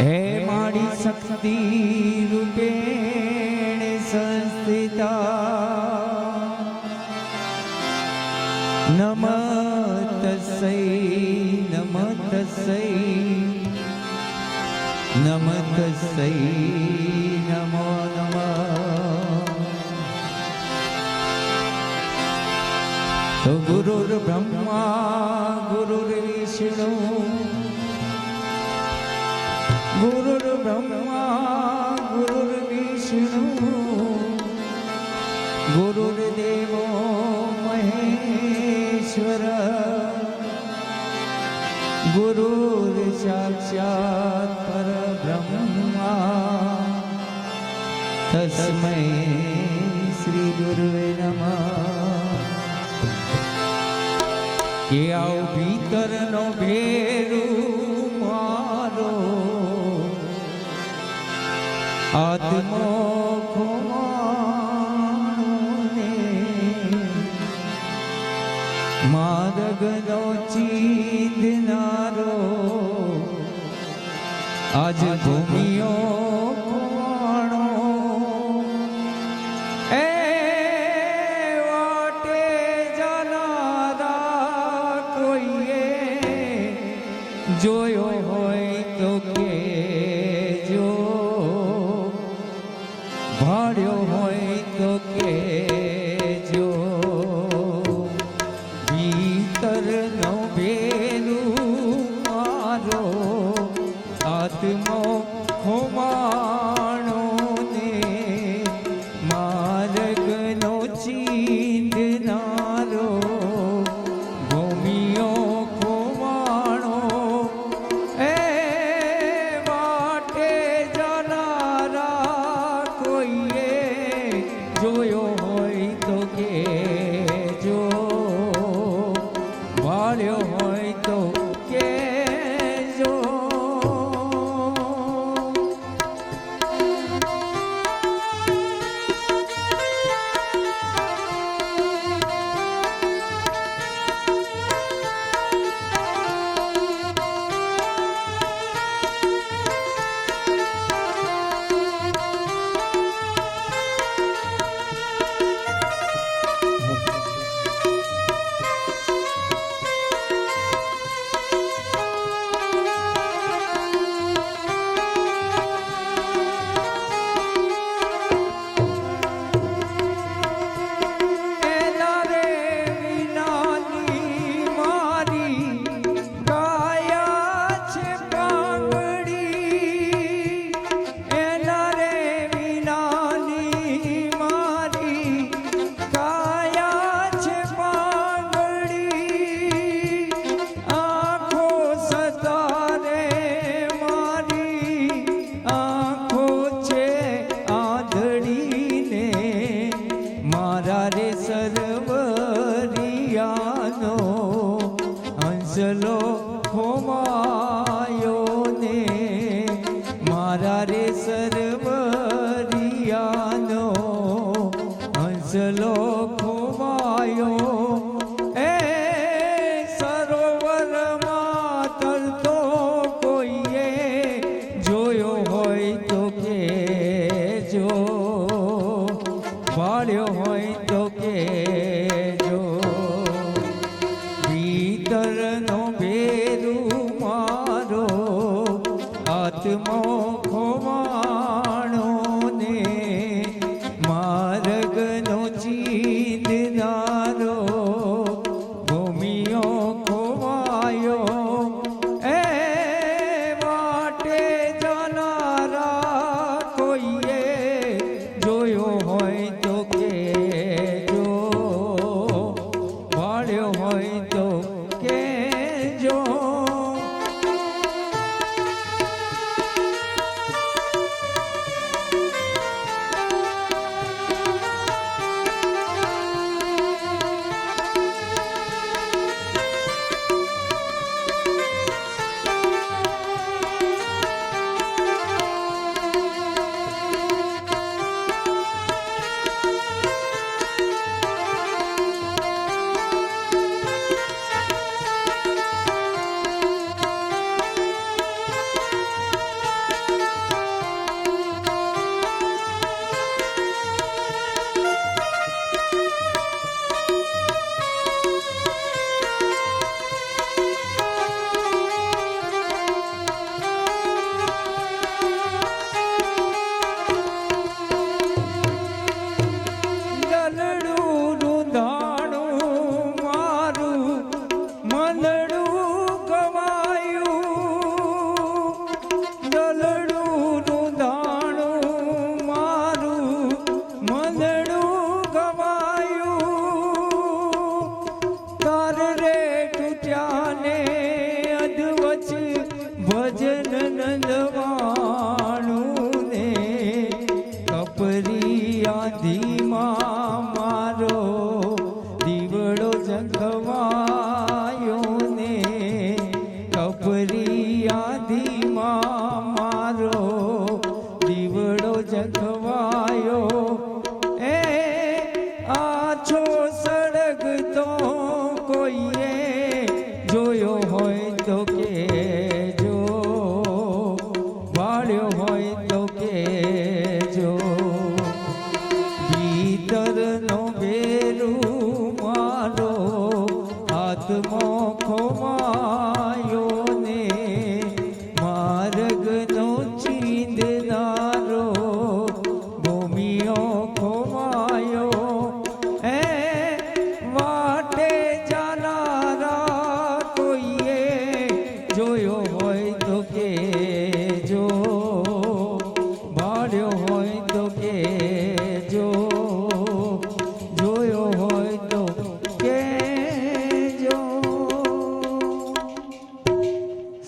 હે મારી શક્તિ રૂપે સંસ્થિતા. નમત સૈ નમત સૈ નમત સૈ નમો નમ. ગુરુર્બ્રહ્મા ગુરુર્વિષ્ણુ ગુરુર્બ્રહ્મા ગુરુર્વિષ્ણુ ગુરુર્દેવો મહેશ્વર ગુરુર સાક્ષાત પરબ્રહ્મા તસ્મૈ શ્રી ગુરુવે નમઃ કે આવ ભીતરનો ભેરું મારો આત્મો માદગનો ચીંધનારો આજ ભૂમિયો જોયો eres ক্ষমা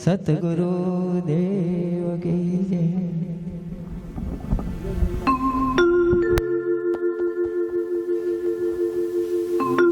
સતગુરુ દેવ કી જય